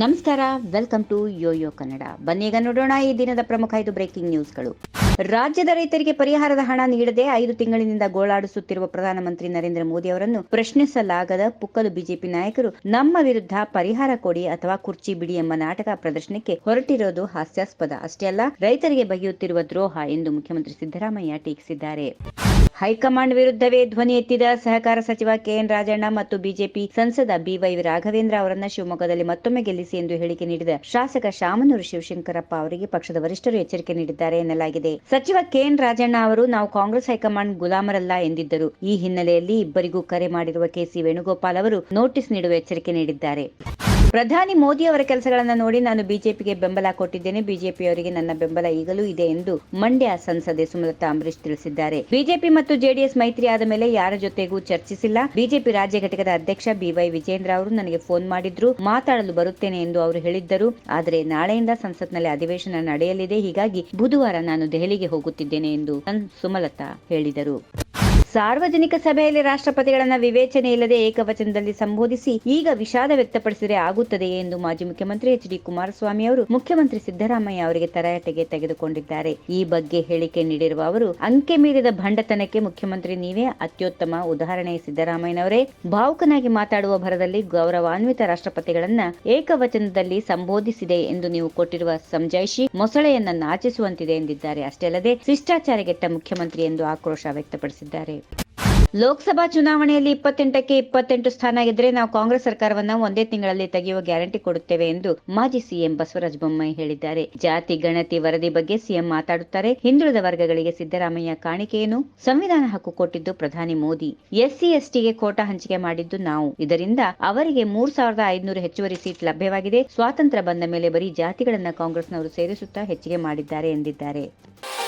ನಮಸ್ಕಾರ welcome to Yoyo Kannada ಬನ್ನೀಗ ನೋಡೋಣ ಈ ದಿನದ ಪ್ರಮುಖ ಐದು ಬ್ರೇಕಿಂಗ್ ನ್ಯೂಸ್ಗಳು ರಾಜ್ಯದ ರೈತರಿಗೆ ಪರಿಹಾರದ ಹಣ ನೀಡದೆ ಐದು ತಿಂಗಳಿನಿಂದ ಗೋಳಾಡಿಸುತ್ತಿರುವ ಪ್ರಧಾನಮಂತ್ರಿ ನರೇಂದ್ರ ಮೋದಿ ಅವರನ್ನು ಪ್ರಶ್ನಿಸಲಾಗದ ಪುಕ್ಕಲು ಬಿಜೆಪಿ ನಾಯಕರು ನಮ್ಮ ವಿರುದ್ಧ ಪರಿಹಾರ ಕೊಡಿ ಅಥವಾ ಕುರ್ಚಿ ಬಿಡಿ ಎಂಬ ನಾಟಕ ಪ್ರದರ್ಶನಕ್ಕೆ ಹೊರಟಿರೋದು ಹಾಸ್ಯಾಸ್ಪದ. ಅಷ್ಟೇ ಅಲ್ಲ, ರೈತರಿಗೆ ಬಗೆಯುತ್ತಿರುವ ದ್ರೋಹ ಎಂದು ಮುಖ್ಯಮಂತ್ರಿ ಸಿದ್ದರಾಮಯ್ಯ ಟೀಕಿಸಿದ್ದಾರೆ. ಹೈಕಮಾಂಡ್ ವಿರುದ್ಧವೇ ಧ್ವನಿ ಎತ್ತಿದ ಸಹಕಾರ ಸಚಿವ ಕೆಎನ್ ರಾಜಣ್ಣ ಮತ್ತು ಬಿಜೆಪಿ ಸಂಸದ ಬಿವೈ ರಾಘವೇಂದ್ರ ಅವರನ್ನ ಶಿವಮೊಗ್ಗದಲ್ಲಿ ಮತ್ತೊಮ್ಮೆ ಗೆಲ್ಲಿಸಿ ಎಂದು ಹೇಳಿಕೆ ನೀಡಿದ ಶಾಸಕ ಶಾಮನೂರು ಶಿವಶಂಕರಪ್ಪ ಅವರಿಗೆ ಪಕ್ಷದ ವರಿಷ್ಠರು ಎಚ್ಚರಿಕೆ ನೀಡಿದ್ದಾರೆ ಎನ್ನಲಾಗಿದೆ. ಸಚಿವ ಕೆಎನ್ ರಾಜಣ್ಣ ಅವರು, ನಾವು ಕಾಂಗ್ರೆಸ್ ಹೈಕಮಾಂಡ್ ಗುಲಾಮರಲ್ಲ ಎಂದಿದ್ದರು. ಈ ಹಿನ್ನೆಲೆಯಲ್ಲಿ ಇಬ್ಬರಿಗೂ ಕರೆ ಮಾಡಿರುವ ಕೆಸಿ ವೇಣುಗೋಪಾಲ್ ಅವರು ನೋಟಿಸ್ ನೀಡುವ ಎಚ್ಚರಿಕೆ ನೀಡಿದ್ದಾರೆ. ಪ್ರಧಾನಿ ಮೋದಿ ಅವರ ಕೆಲಸಗಳನ್ನು ನೋಡಿ ನಾನು ಬಿಜೆಪಿಗೆ ಬೆಂಬಲ ಕೊಟ್ಟಿದ್ದೇನೆ. ಬಿಜೆಪಿಯವರಿಗೆ ನನ್ನ ಬೆಂಬಲ ಈಗಲೂ ಇದೆ ಎಂದು ಮಂಡ್ಯ ಸಂಸದೆ ಸುಮಲತಾ ಅಂಬರೀಶ್ ತಿಳಿಸಿದ್ದಾರೆ. ಬಿಜೆಪಿ ಮತ್ತು ಜೆಡಿಎಸ್ ಮೈತ್ರಿ ಆದ ಮೇಲೆ ಯಾರ ಜೊತೆಗೂ ಚರ್ಚಿಸಿಲ್ಲ. ಬಿಜೆಪಿ ರಾಜ್ಯ ಘಟಕದ ಅಧ್ಯಕ್ಷ ಬಿವೈ ವಿಜೇಂದ್ರ ಅವರು ನನಗೆ ಫೋನ್ ಮಾಡಿದ್ರು. ಮಾತಾಡಲು ಬರುತ್ತೇನೆ ಎಂದು ಅವರು ಹೇಳಿದ್ದರು. ಆದರೆ ನಾಳೆಯಿಂದ ಸಂಸತ್ನಲ್ಲಿ ಅಧಿವೇಶನ ನಡೆಯಲಿದೆ. ಹೀಗಾಗಿ ಬುಧವಾರ ನಾನು ದೆಹಲಿಗೆ ಹೋಗುತ್ತಿದ್ದೇನೆ ಎಂದು ಸುಮಲತಾ ಹೇಳಿದರು. ಸಾರ್ವಜನಿಕ ಸಭೆಯಲ್ಲಿ ರಾಷ್ಟ್ರಪತಿಗಳನ್ನ ವಿವೇಚನೆ ಇಲ್ಲದೆ ಏಕವಚನದಲ್ಲಿ ಸಂಬೋಧಿಸಿ ಈಗ ವಿಷಾದ ವ್ಯಕ್ತಪಡಿಸಿದರೆ ಆಗುತ್ತದೆಯೇ ಎಂದು ಮಾಜಿ ಮುಖ್ಯಮಂತ್ರಿ ಎಚ್ ಡಿ ಕುಮಾರಸ್ವಾಮಿ ಅವರು ಮುಖ್ಯಮಂತ್ರಿ ಸಿದ್ದರಾಮಯ್ಯ ಅವರಿಗೆ ತರಾಟೆಗೆ ತೆಗೆದುಕೊಂಡಿದ್ದಾರೆ. ಈ ಬಗ್ಗೆ ಹೇಳಿಕೆ ನೀಡಿರುವ ಅವರು, ಅಂಕೆ ಮೀರಿದ ಭಂಡತನಕ್ಕೆ ಮುಖ್ಯಮಂತ್ರಿ ನೀವೇ ಅತ್ಯುತ್ತಮ ಉದಾಹರಣೆ. ಸಿದ್ದರಾಮಯ್ಯನವರೇ, ಭಾವುಕನಾಗಿ ಮಾತಾಡುವ ಭರದಲ್ಲಿ ಗೌರವಾನ್ವಿತ ರಾಷ್ಟ್ರಪತಿಗಳನ್ನ ಏಕವಚನದಲ್ಲಿ ಸಂಬೋಧಿಸಿದೆ ಎಂದು ನೀವು ಕೊಟ್ಟಿರುವ ಸಂಜಾಯಿಷಿ ಮೊಸಳೆಯನ್ನ ನಾಚಿಸುವಂತಿದೆ ಎಂದಿದ್ದಾರೆ. ಅಷ್ಟೇ ಅಲ್ಲದೆ, ಶಿಷ್ಟಾಚಾರಗೆಟ್ಟ ಮುಖ್ಯಮಂತ್ರಿ ಎಂದು ಆಕ್ರೋಶ ವ್ಯಕ್ತಪಡಿಸಿದ್ದಾರೆ. ಲೋಕಸಭಾ ಚುನಾವಣೆಯಲ್ಲಿ ಇಪ್ಪತ್ತೆಂಟಕ್ಕೆ ಇಪ್ಪತ್ತೆಂಟು ಸ್ಥಾನ ಗೆದ್ರೆ ನಾವು ಕಾಂಗ್ರೆಸ್ ಸರ್ಕಾರವನ್ನ ಒಂದೇ ತಿಂಗಳಲ್ಲಿ ತೆಗೆಯುವ ಗ್ಯಾರಂಟಿ ಕೊಡುತ್ತೇವೆ ಎಂದು ಮಾಜಿ ಸಿಎಂ ಬಸವರಾಜ ಬೊಮ್ಮಾಯಿ ಹೇಳಿದ್ದಾರೆ. ಜಾತಿ, ಗಣತಿ, ವರದಿ ಬಗ್ಗೆ ಸಿಎಂ ಮಾತಾಡುತ್ತಾರೆ. ಹಿಂದುಳಿದ ವರ್ಗಗಳಿಗೆ ಸಿದ್ದರಾಮಯ್ಯ ಕಾಣಿಕೆಯನ್ನು ಸಂವಿಧಾನ ಹಕ್ಕು ಕೊಟ್ಟಿದ್ದು ಪ್ರಧಾನಿ ಮೋದಿ. ಎಸ್ಸಿ, ಎಸ್ಟಿಗೆ ಕೋಟಾ ಹಂಚಿಕೆ ಮಾಡಿದ್ದು ನಾವು. ಇದರಿಂದ ಅವರಿಗೆ ಮೂರ್ ಸಾವಿರದ ಐದುನೂರು ಹೆಚ್ಚುವರಿ ಸೀಟ್ ಲಭ್ಯವಾಗಿದೆ. ಸ್ವಾತಂತ್ರ್ಯ ಬಂದ ಮೇಲೆ ಬರೀ ಜಾತಿಗಳನ್ನ ಕಾಂಗ್ರೆಸ್ನವರು ಸೇರಿಸುತ್ತಾ ಹೆಚ್ಚಿಗೆ ಮಾಡಿದ್ದಾರೆ ಎಂದಿದ್ದಾರೆ.